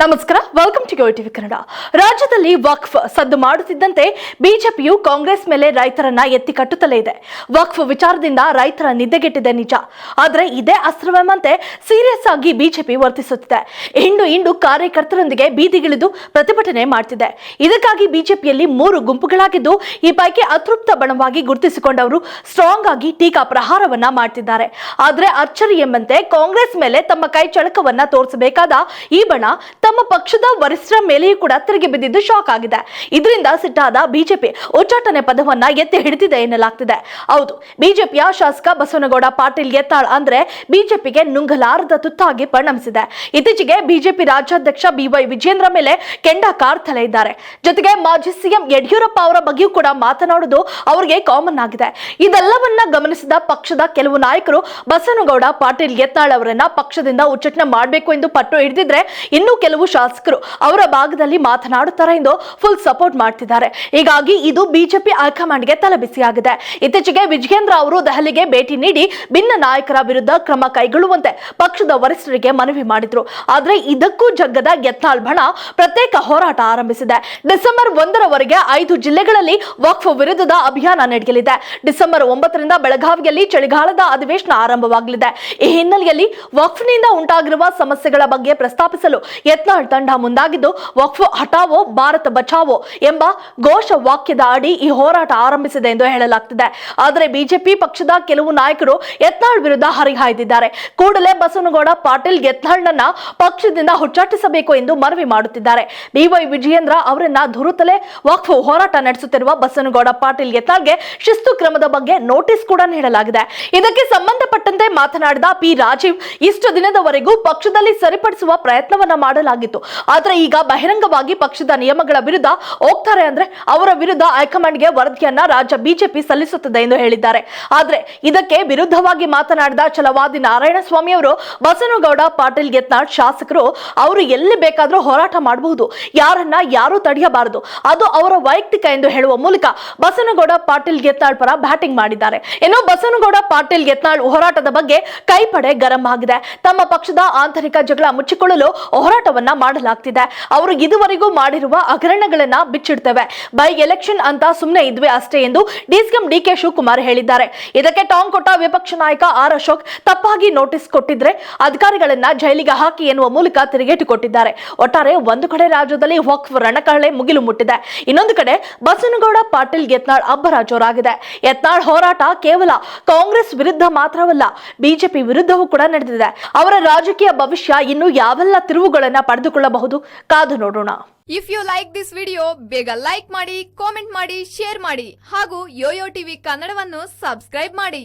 ನಮಸ್ಕಾರ welcome to TV Kannada ರಾಜ್ಯದಲ್ಲಿ ವಕ್ಫ್ ಸದ್ದು ಮಾಡುತ್ತಿದ್ದಂತೆ ಬಿಜೆಪಿಯು ಕಾಂಗ್ರೆಸ್ ಮೇಲೆ ರೈತರನ್ನ ಎತ್ತಿ ಕಟ್ಟುತ್ತಲೇ ಇದೆ. ವಕ್ಫ್ ವಿಚಾರದಿಂದ ರೈತರ ನಿದ್ದೆಗೆಟ್ಟಿದೆ ನಿಜ. ಆದರೆ ಇದೇ ಅಸ್ತ್ರವೆಂಬಂತೆ ಸೀರಿಯಸ್ ಆಗಿ ಬಿಜೆಪಿ ವರ್ತಿಸುತ್ತಿದೆ. ಇಂಡು ಇಂಡು ಕಾರ್ಯಕರ್ತರೊಂದಿಗೆ ಬೀದಿಗಿಳಿದು ಪ್ರತಿಭಟನೆ ಮಾಡ್ತಿದೆ. ಇದಕ್ಕಾಗಿ ಬಿಜೆಪಿಯಲ್ಲಿ ಮೂರು ಗುಂಪುಗಳಾಗಿದ್ದು, ಈ ಪೈಕಿ ಅತೃಪ್ತ ಬಣವಾಗಿ ಗುರುತಿಸಿಕೊಂಡವರು ಸ್ಟ್ರಾಂಗ್ ಆಗಿ ಟೀಕಾ ಪ್ರಹಾರವನ್ನ ಮಾಡ್ತಿದ್ದಾರೆ. ಆದರೆ ಅಚ್ಚರಿ ಎಂಬಂತೆ ಕಾಂಗ್ರೆಸ್ ಮೇಲೆ ತಮ್ಮ ಕೈ ಚಳಕವನ್ನ ತೋರಿಸಬೇಕಾದ ಈ ಬಣ ತಮ್ಮ ಪಕ್ಷದ ವರಿಷ್ಠರ ಮೇಲೆಯೂ ಕೂಡ ತಿರುಗಿ ಬಿದ್ದಿದ್ದು ಶಾಕ್ ಆಗಿದೆ. ಇದರಿಂದ ಸಿಟ್ಟಾದ ಬಿಜೆಪಿ ಉಚ್ಚಾಟನೆ ಪದವನ್ನ ಎತ್ತಿ ಹಿಡಿದಿದೆ ಎನ್ನಲಾಗ್ತಿದೆ. ಹೌದು, ಬಿಜೆಪಿಯ ಶಾಸಕ ಬಸವನಗೌಡ ಪಾಟೀಲ್ ಯತ್ನಾಳ್ ಅಂದ್ರೆ ಬಿಜೆಪಿಗೆ ನುಂಗಲಾರದ ತುತ್ತಾಗಿ ಪರಿಣಮಿಸಿದೆ. ಇತ್ತೀಚೆಗೆ ಬಿಜೆಪಿ ರಾಜ್ಯಾಧ್ಯಕ್ಷ ಬಿವೈ ವಿಜೇಂದ್ರ ಮೇಲೆ ಕೆಂಡ ಕಾರ್ತಲೇ ಇದ್ದಾರೆ. ಜೊತೆಗೆ ಮಾಜಿ ಸಿಎಂ ಯಡಿಯೂರಪ್ಪ ಅವರ ಬಗ್ಗೆಯೂ ಕೂಡ ಮಾತನಾಡುವುದು ಅವರಿಗೆ ಕಾಮನ್ ಆಗಿದೆ. ಇದೆಲ್ಲವನ್ನ ಗಮನಿಸಿದ ಪಕ್ಷದ ಕೆಲವು ನಾಯಕರು ಬಸವನಗೌಡ ಪಾಟೀಲ್ ಯತ್ನಾಳ್ ಅವರನ್ನ ಪಕ್ಷದಿಂದ ಉಚ್ಚಾಟನೆ ಮಾಡಬೇಕು ಎಂದು ಪಟ್ಟು ಹಿಡಿದಿದ್ರೆ ಇನ್ನೂ ಕೆಲವು ಶಾಸಕರು ಅವರ ಭಾಗದಲ್ಲಿ ಮಾತನಾಡುತ್ತಾರೆ ಎಂದು ಫುಲ್ ಸಪೋರ್ಟ್ ಮಾಡ್ತಿದ್ದಾರೆ. ಹೀಗಾಗಿ ಇದು ಬಿಜೆಪಿ ಹೈಕಮಾಂಡ್ಗೆ ತಲೆಬಿಸಿಯಾಗಿದೆ ಇತ್ತೀಚೆಗೆ ವಿಜಯೇಂದ್ರ ಅವರು ದೆಹಲಿಗೆ ಭೇಟಿ ನೀಡಿ ಭಿನ್ನ ನಾಯಕರ ವಿರುದ್ಧ ಕ್ರಮ ಕೈಗೊಳ್ಳುವಂತೆ ಪಕ್ಷದ ವರಿಷ್ಠರಿಗೆ ಮನವಿ ಮಾಡಿದ್ರು. ಆದರೆ ಇದಕ್ಕೂ ಜಗ್ಗದ ಯತ್ನಾಳ್ ಬಣ ಪ್ರತ್ಯೇಕ ಹೋರಾಟ ಆರಂಭಿಸಿದೆ. ಡಿಸೆಂಬರ್ ಒಂದರವರೆಗೆ ಐದು ಜಿಲ್ಲೆಗಳಲ್ಲಿ ವಕ್ಫ್ ವಿರುದ್ಧದ ಅಭಿಯಾನ ನಡೆಯಲಿದೆ. ಡಿಸೆಂಬರ್ ಒಂಬತ್ತರಿಂದ ಬೆಳಗಾವಿಯಲ್ಲಿ ಚಳಿಗಾಲದ ಅಧಿವೇಶನ ಆರಂಭವಾಗಲಿದೆ. ಈ ಹಿನ್ನೆಲೆಯಲ್ಲಿ ವಕ್ಫ್ನಿಂದ ಉಂಟಾಗಿರುವ ಸಮಸ್ಯೆಗಳ ಬಗ್ಗೆ ಪ್ರಸ್ತಾಪಿಸಲು ಯತ್ನಾಳ್ ತಂಡ ಮುಂದಾಗಿದ್ದು, ವಕ್ಫ್ ಹಟಾವೋ ಭಾರತ ಬಚಾವೋ ಎಂಬ ಘೋಷ ವಾಕ್ಯದ ಅಡಿ ಈ ಹೋರಾಟ ಆರಂಭಿಸಿದೆ ಎಂದು ಹೇಳಲಾಗ್ತಿದೆ. ಆದರೆ ಬಿಜೆಪಿ ಪಕ್ಷದ ಕೆಲವು ನಾಯಕರು ಯತ್ನಾಳ್ ವಿರುದ್ಧ ಹರಿಹಾಯ್ದಿದ್ದಾರೆ. ಕೂಡಲೇ ಬಸವನಗೌಡ ಪಾಟೀಲ್ ಯತ್ನಾಳ್ನನ್ನ ಪಕ್ಷದಿಂದ ಹುಚ್ಚಾಟಿಸಬೇಕು ಎಂದು ಮನವಿ ಮಾಡುತ್ತಿದ್ದಾರೆ. ಬಿವೈ ವಿಜಯೇಂದ್ರ ಅವರನ್ನ ಧುರುತಲೆ ವಕ್ಫ್ ಹೋರಾಟ ನಡೆಸುತ್ತಿರುವ ಬಸವನಗೌಡ ಪಾಟೀಲ್ ಯತ್ನಾಳ್ಗೆ ಶಿಸ್ತು ಕ್ರಮದ ಬಗ್ಗೆ ನೋಟಿಸ್ ಕೂಡ ನೀಡಲಾಗಿದೆ. ಇದಕ್ಕೆ ಸಂಬಂಧಪಟ್ಟಂತೆ ಮಾತನಾಡಿದ ಪಿ. ರಾಜೀವ್, ಇಷ್ಟು ದಿನದವರೆಗೂ ಪಕ್ಷದಲ್ಲಿ ಸರಿಪಡಿಸುವ ಪ್ರಯತ್ನವನ್ನ ಮಾಡಲಾಗಿತ್ತು ಆದ್ರೆ ಈಗ ಬಹಿರಂಗವಾಗಿ ಪಕ್ಷದ ನಿಯಮಗಳ ವಿರುದ್ಧ ಹೋಗ್ತಾರೆ ಅಂದ್ರೆ ಅವರ ವಿರುದ್ಧ ಹೈಕಮಾಂಡ್ಗೆ ವರದಿಯನ್ನ ರಾಜ್ಯ ಬಿಜೆಪಿ ಸಲ್ಲಿಸುತ್ತದೆ ಎಂದು ಹೇಳಿದ್ದಾರೆ. ಆದ್ರೆ ಇದಕ್ಕೆ ವಿರುದ್ಧವಾಗಿ ಮಾತನಾಡಿದ ಛಲವಾದಿ ನಾರಾಯಣಸ್ವಾಮಿ ಅವರು, ಬಸನಗೌಡ ಪಾಟೀಲ್ ಯತ್ನಾಳ್ ಶಾಸಕರು, ಅವರು ಎಲ್ಲಿ ಬೇಕಾದರೂ ಹೋರಾಟ ಮಾಡಬಹುದು. ಯಾರನ್ನ ಯಾರು ತಡೆಯಬಾರದು. ಅದು ಅವರ ವೈಯಕ್ತಿಕ ಎಂದು ಹೇಳುವ ಮೂಲಕ ಬಸನಗೌಡ ಪಾಟೀಲ್ ಯತ್ನಾಳ್ ಪರ ಬ್ಯಾಟಿಂಗ್ ಮಾಡಿದ್ದಾರೆ. ಇನ್ನು ಬಸನಗೌಡ ಪಾಟೀಲ್ ಯತ್ನಾಳ್ ಹೋರಾಟದ ಬಗ್ಗೆ ಕೈಪಡೆ ಗರಂ ಆಗಿದೆ. ತಮ್ಮ ಪಕ್ಷದ ಆಂತರಿಕ ಜಗಳ ಮುಚ್ಚಿಕೊಳ್ಳಲು ಹೋರಾಟವನ್ನ ಮಾಡಲಾಗ್ತಿದೆ. ಅವರು ಇದುವರೆಗೂ ಮಾಡಿರುವ ಹಗರಣಗಳನ್ನ ಬಿಚ್ಚಿಡ್ತೇವೆ. ಬೈ ಎಲೆಕ್ಷನ್ ಅಂತ ಸುಮ್ಮನೆ ಇದ್ವಿ ಅಷ್ಟೇ ಎಂದು ಡಿಸಿಎಂ ಡಿಕೆ ಶಿವಕುಮಾರ್ ಹೇಳಿದ್ದಾರೆ. ಇದಕ್ಕೆ ಟಾಂಗ್ ಕೊಟ್ಟ ವಿಪಕ್ಷ ನಾಯಕ ಆರ್ ಅಶೋಕ್ ತಪ್ಪಾಗಿ ನೋಟಿಸ್ ಕೊಟ್ಟಿದ್ರೆ ಅಧಿಕಾರಿಗಳನ್ನ ಜೈಲಿಗೆ ಹಾಕಿ ಎನ್ನುವ ಮೂಲಕ ತಿರುಗೇಟು ಕೊಟ್ಟಿದ್ದಾರೆ ಒಟ್ಟಾರೆ ಒಂದು ಕಡೆ ರಾಜ್ಯದಲ್ಲಿ ವಕ್ಫ್ ರಣಕಹಳೆ ಮುಗಿಲು ಮುಟ್ಟಿದೆ. ಇನ್ನೊಂದು ಕಡೆ ಬಸನಗೌಡ ಪಾಟೀಲ್ ಯತ್ನಾಳ್ ಅಬ್ಬರ ಜೋರಾಗಿದೆ ಯತ್ನಾಳ್ ಹೋರಾಟ ಕೇವಲ ಕಾಂಗ್ರೆಸ್ ವಿರುದ್ಧ ಮಾತ್ರವಲ್ಲ, ಬಿಜೆಪಿ ವಿರುದ್ಧವೂ ಕೂಡ ನಡೆದಿದೆ. ಅವರ ರಾಜಕೀಯ ಭವಿಷ್ಯ ಇನ್ನು ಯಾವೆಲ್ಲ ತಿರುವುಗಳನ್ನ ಪಡೆದುಕೊಳ್ಳಬಹುದು ಕಾದು ನೋಡೋಣ. If you like this video ಬೇಗ ಲೈಕ್ ಮಾಡಿ ಕಾಮೆಂಟ್ ಮಾಡಿ ಶೇರ್ ಮಾಡಿ ಹಾಗೂ ಯೋಯೋ ಟಿವಿ ಕನ್ನಡವನ್ನು ಸಬ್ಸ್ಕ್ರೈಬ್ ಮಾಡಿ.